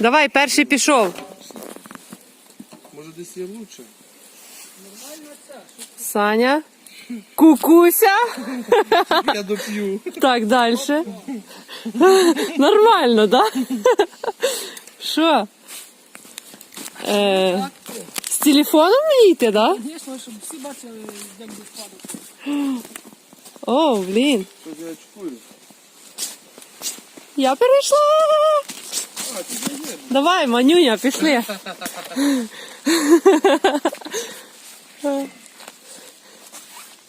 Давай, перший пішов. Може десь є лучше? Саня. Кукуся. Я доп'ю. Так, далі. Нормально, так? Да? Що? Е, з телефоном не йти, так? Да? Звісно, щоб всі бачили, як буде падати. О, блін. Що я чекую? Я перейшла. Давай, манюня, пішли.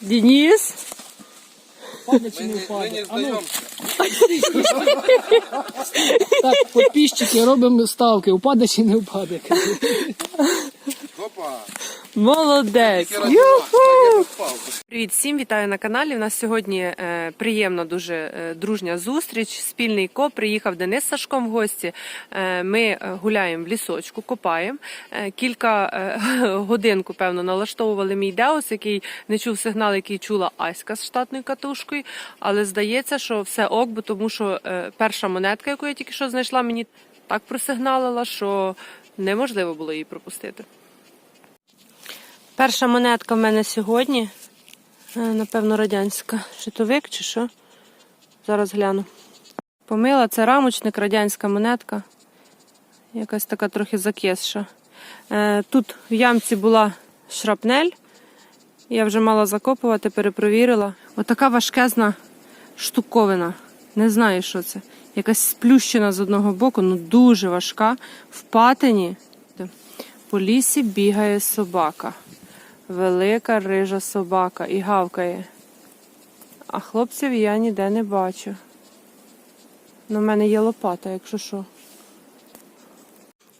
Денис. Падає чи не впаде. не А ну, здаємося. так, підписчики, робимо ставки, впаде чи не впаде. Опа. Молодець. Попав. Привіт всім, вітаю на каналі. У нас сьогодні е, приємна, дуже е, дружня зустріч. Спільний коп. Приїхав Денис Сашком в гості. Е, ми е, гуляємо в лісочку, копаємо. Е, кілька е, годинку, певно, налаштовували мій деус, який не чув сигнал, який чула Аська з штатною катушкою. Але здається, що все ок, бо тому що е, перша монетка, яку я тільки що знайшла, мені так просигналила, що неможливо було її пропустити. Перша монетка в мене сьогодні. Е, Напевно, радянська. Щитовик чи що? Зараз гляну. Помила, це рамочник, радянська монетка. Якась така трохи закисша. Е, Тут в ямці була шрапнель. Я вже мала закопувати, перепровірила. Отака важкезна штуковина. Не знаю, що це. Якась сплющена з одного боку, ну дуже важка. В патині. По лісі бігає собака. Велика рижа собака і гавкає. А хлопців я ніде не бачу. Ну, в мене є лопата, якщо що.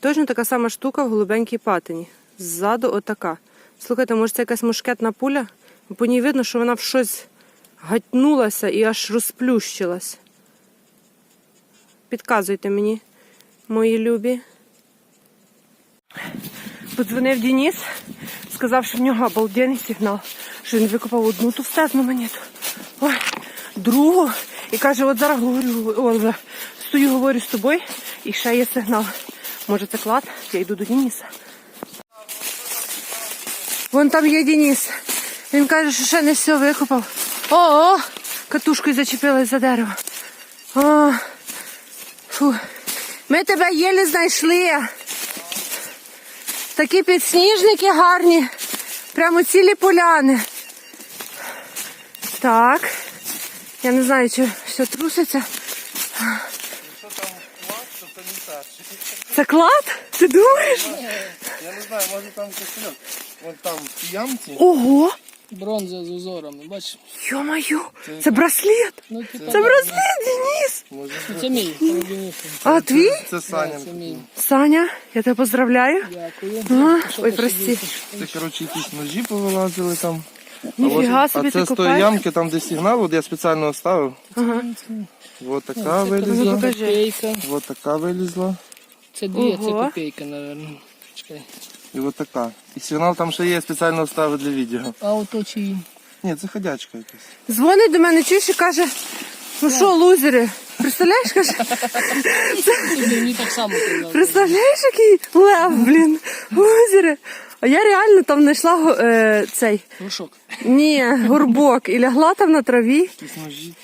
Точно така сама штука в голубенькій патині. Ззаду отака. Слухайте, може це якась мушкетна пуля? По ній видно, що вона в щось гатнулася і аж розплющилась. Підказуйте мені, мої любі. Подзвонив Денис, сказав, що в нього обалденний сигнал, що він викопав одну товстезну монету, ой, другу, і каже, от зараз говорю, о, стою, говорю з тобою, і ще є сигнал. Може це клад? Я йду до Дениса. Вон там є Денис. Він каже, що ще не все викопав. О, о катушкою зачепилась за дерево. О, фу. Ми тебе єлі знайшли. Такі підсніжники гарні. Прямо цілі поляни. Так. Я не знаю, чи все труситься. Що там клад, то це не. Це клад? Ти думаєш? Я не знаю, може там кошельок. Вон там в ямці. Ого! Бронза з узорами, бачиш? Йо-моє! Це браслет! Ну, типа, Це браслет, Денис! Може це мій. це А твій? це Саня. Це мій. Саня, я тебе поздравляю. Дякую. А, Що ой, ти прости. сидиш? Це, коротше, якісь ножі повилазили там. Ніфіга а собі це ти з тої ямки, там де сигнал, от я спеціально оставив. Ага. Вот така Це вилізла. покажи. копійка. Вот така вилізла. Це дві, це Ого. копійка, напевно. Чекай. І от така. І сигнал там ще є, я спеціально оставив для відео. А ото чиї? Ні, це ходячка якась. Дзвонить до мене, чуєш і каже, ну що, лузери? Представляєш, каже, Мені так само представляєш, який лев, блін, лузери. А я реально там знайшла е, цей, Горшок. ні, горбок, і лягла там на траві. Якісь ножі.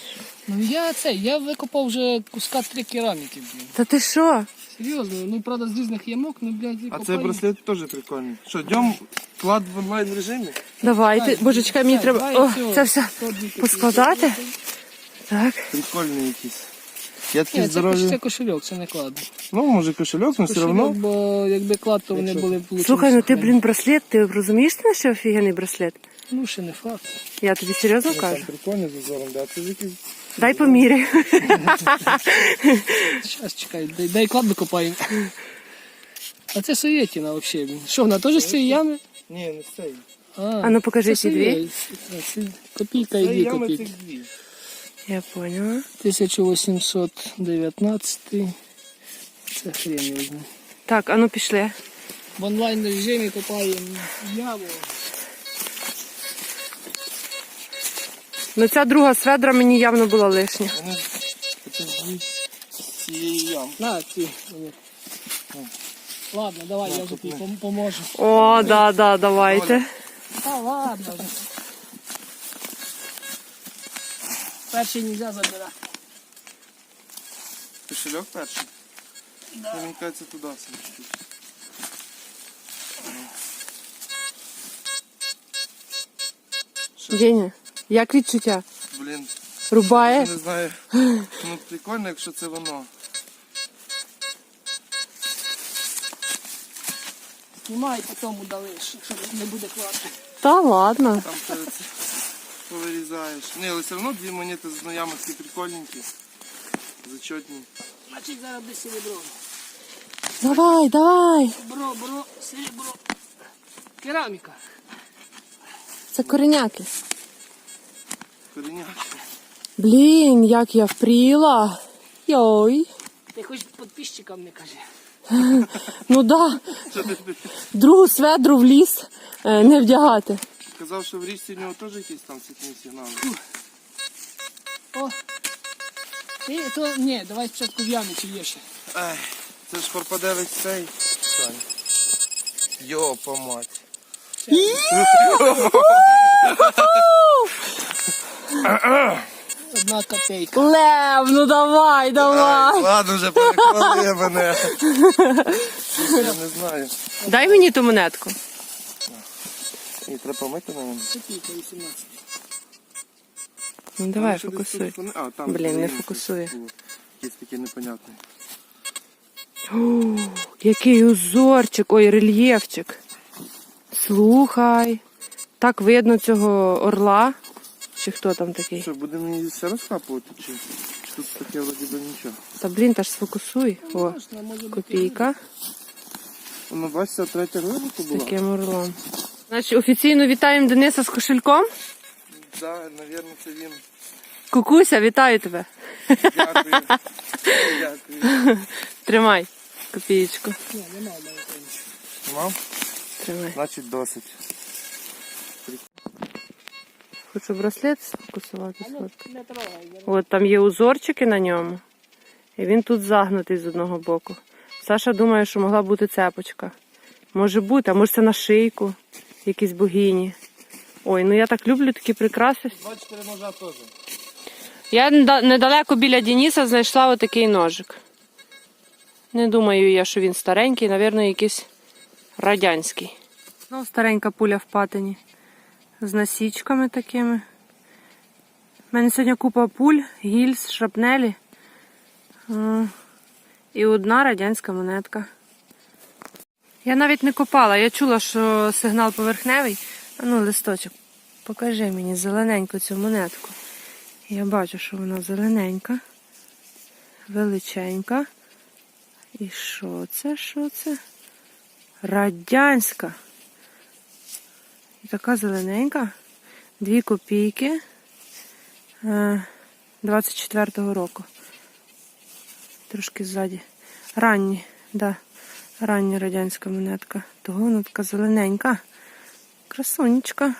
Ну я це, я викопав вже куска три кераміки, блін. Та ти що? Серйозно, ну правда з різних ямок, ну блядь, А викопаю. цей браслет теж прикольний. Що, йдемо клад в онлайн режимі? Давайте, боже, чекай, мені треба о, це все поскладати. Так. Прикольний якийсь. Я такий Ні, це, здоровий. це кошельок, це не клад. Ну, може кошельок, але все Кошельок, одно. бо якби клад, то вони були б лучше. Слухай, ну ти, блін, браслет, ти розумієш, на що офігенний браслет? Ну, ще не факт. Я тобі серйозно кажу. прикольний з узором, да. Це ж якийсь. Дай поміряй. Зараз чекай, дай, дай клад докопаємо. А це Соєтіна взагалі. Що, вона теж з цієї ями? Ні, не з цієї. А ну покажи це ті дві. Копійка і дві копійки. Я поняла. 1819. Це хрен знає. Так, а ну пішли. В онлайн режимі копаємо яму. Ну ця друга сведра мені явно була лишня. Вони з з цієї ямки. На, ці. Ладно, давай, я вже тобі пом- поможу. О, да, да, давайте. Та ладно вже. Перший нельзя забирати. Кошельок перший? Да. Він кажеться туди собі. Деня, як відчуття? Блін, Рубає? не знаю. Ну прикольно, якщо це воно. Знімай, потім удалиш, якщо не буде класно. Та ладно. Там ти це повирізаєш. Ні, але все одно дві монети з ноями такі прикольненькі. Зачетні. Значить зараз буде серебро. Давай, давай. Бро, бро, серебро. Кераміка. Це кореняки. Коріняки. Блін, як я впріла. Йой. Ти хоч підписчикам не кажи. Ну да, другу сведру в ліс е, не вдягати. казав, що в річці в нього теж якісь там світні сигнали. О. Ти то ні, давай спочатку в ямі чи є ще. Ай, це ж пропаде цей. Сань. Йопа мать. Одна копейка. Лев, ну давай, Ай, давай. ладно, вже перехвали мене. Я не знаю. Дай мені ту монетку. І треба помити на мене. Копійка 18. Ну давай, фокусуй. А, там Блін, не фокусує. щось було. Якесь. О, який узорчик, ой, рельєфчик. Слухай. Так видно цього орла. Чи хто там такий? Що, будемо її все розкапувати чи? Тут таке вроді би нічого. Та блін, та ж сфокусуй. О, копійка Воно бачиться, третя глибоко була. таким орлом. Значить, офіційно вітаємо Дениса з кошельком. Так, напевно, це він. Кукуся, вітаю тебе. Дякую. Дякую. Тримай копієчку. Ні, немає. Мам, Тримай. значить досить. Хочу браслет сфокусувати. Не трогай. От там є узорчики на ньому. І він тут загнутий з одного боку. Саша думає, що могла бути цепочка. Може бути, а може це на шийку, якісь богині. Ой, ну я так люблю такі прикраси. 24 ножа теж. Я недалеко біля Дениса знайшла отакий ножик. Не думаю я, що він старенький, напевно, якийсь радянський. Ну, старенька пуля в патині. З насічками такими. У мене сьогодні купа пуль, гільз, шрапнелі. І одна радянська монетка. Я навіть не копала, я чула, що сигнал поверхневий. Ну, листочок, покажи мені зелененьку цю монетку. Я бачу, що вона зелененька, величенька. І що це? Що це? Радянська. Така зелененька. Дві копійки е, 24-го року. Трошки ззаді. Ранні, да. Рання радянська монетка. Того вона така зелененька. Красунечка.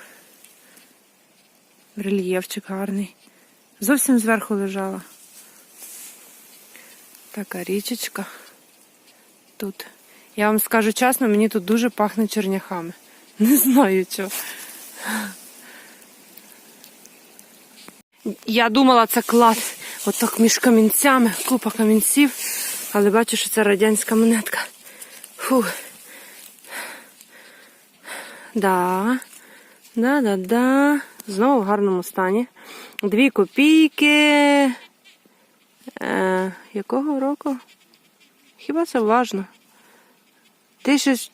Рельєфчик гарний. Зовсім зверху лежала. Така річечка. Тут. Я вам скажу чесно, мені тут дуже пахне черняхами. Не знаю чого. Я думала, це клад. Отак між камінцями, купа камінців. Але бачу, що це радянська монетка. Фух. Да. Да-да-да. Знову в гарному стані. Дві копійки. Е, якого року? Хіба це важно? Тисяч...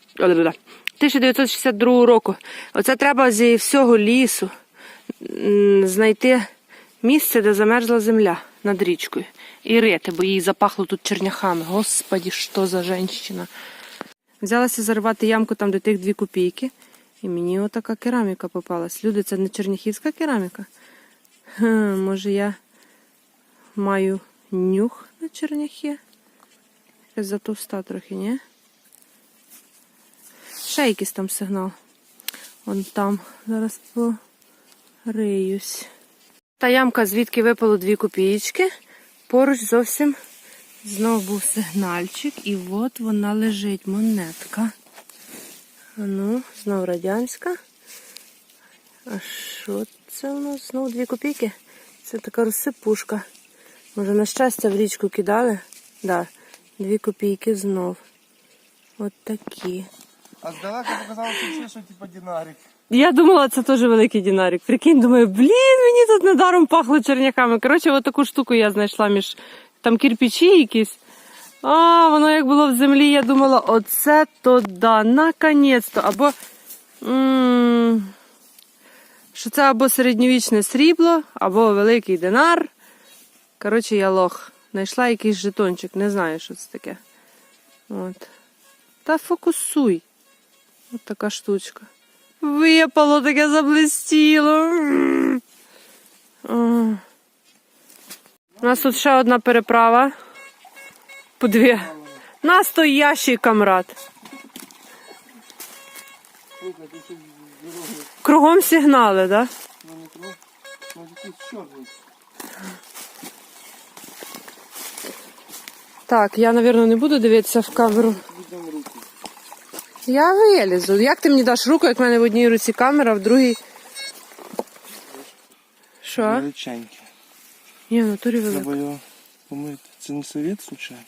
О, да-да-да. 1962 року. Оце треба зі всього лісу знайти місце, де замерзла земля над річкою. І рити, бо їй запахло тут черняхами. Господі, що за жінщина. Взялася заривати ямку там, де тих дві копійки. І мені отака кераміка попалась. Люди, це не черняхівська кераміка. Ха, може я маю нюх на черняхи? Якась затовста трохи, ні? Ще якийсь там сигнал. Вон там. Зараз пориюсь. Та ямка, звідки випало дві копієчки. поруч зовсім знов був сигнальчик, і от вона лежить, монетка. Ну, знов радянська. А що це у нас? Знов дві копійки? Це така розсипушка. Може, на щастя в річку кидали? Да, дві копійки знов. От такі. А здалека показалося все, що типу динарик. Я думала, це теж великий динарик. Прикинь, думаю, блін, мені тут недаром пахло черняками. Коротше, от таку штуку я знайшла між там кирпичі якісь. А, воно як було в землі, я думала, оце то да, наконець-то. Або що це або середньовічне срібло, або великий динар. Коротше, я лох. Знайшла якийсь жетончик, не знаю, що це таке. От. Та фокусуй. От така штучка. Випало, таке заблистіло. У нас тут ще одна переправа. По дві. Настоящий камрад. Кругом сигнали, чорний. Так, я, мабуть, не буду дивитися в камеру. Я вилізу. Як ти мені даш руку, як в мене в одній руці камера, а в другій. Що? Величенький. Ні, в натурі велика. Треба його помити. Це не совет, случайно?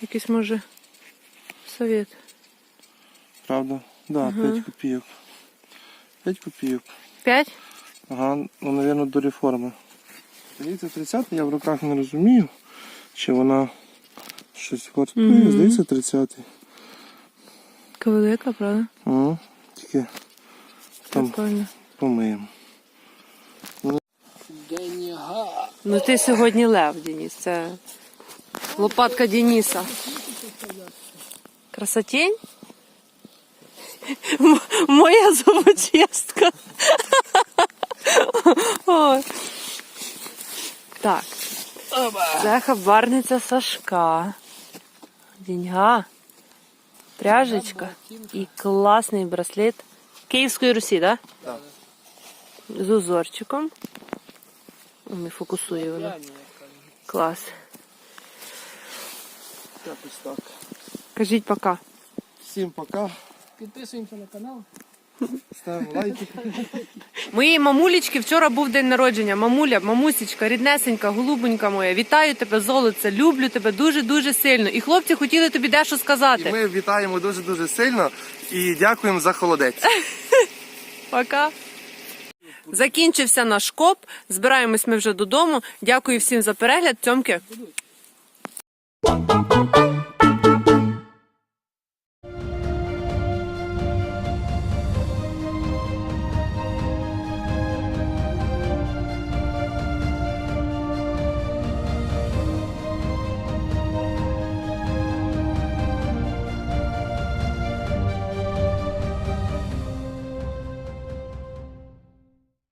Якийсь може совет. Правда? Да, 5 копійок. 5 копійок. П'ять? Ага, ну, мабуть, до реформи. Здається, 30 я в руках не розумію, чи вона щось вартує. Здається, 30 Така велика, правда? Ага, тільки там Прикольно. помиємо. Ну ти сьогодні лев, Денис. Це лопатка Дениса. Красотень? М- Моя зубочистка. Ой. Так. Це хабарниця Сашка. Деньга. Пряжечка і класний браслет Київської Русі, так? Так. Да? З узорчиком. Не фокусує вона. Клас. Якось так. Кажіть пока. Всім пока. Підписуємося на канал. Ставимо лайки. Моєї мамулечки вчора був день народження. Мамуля, мамусечка, ріднесенька, голубонька моя. Вітаю тебе, золоце, люблю тебе дуже-дуже сильно. І хлопці хотіли тобі дещо І сказати. ми вітаємо дуже-дуже сильно і дякуємо за холодець. Пока. Закінчився наш коп. Збираємось ми вже додому. Дякую всім за перегляд. Цьомки.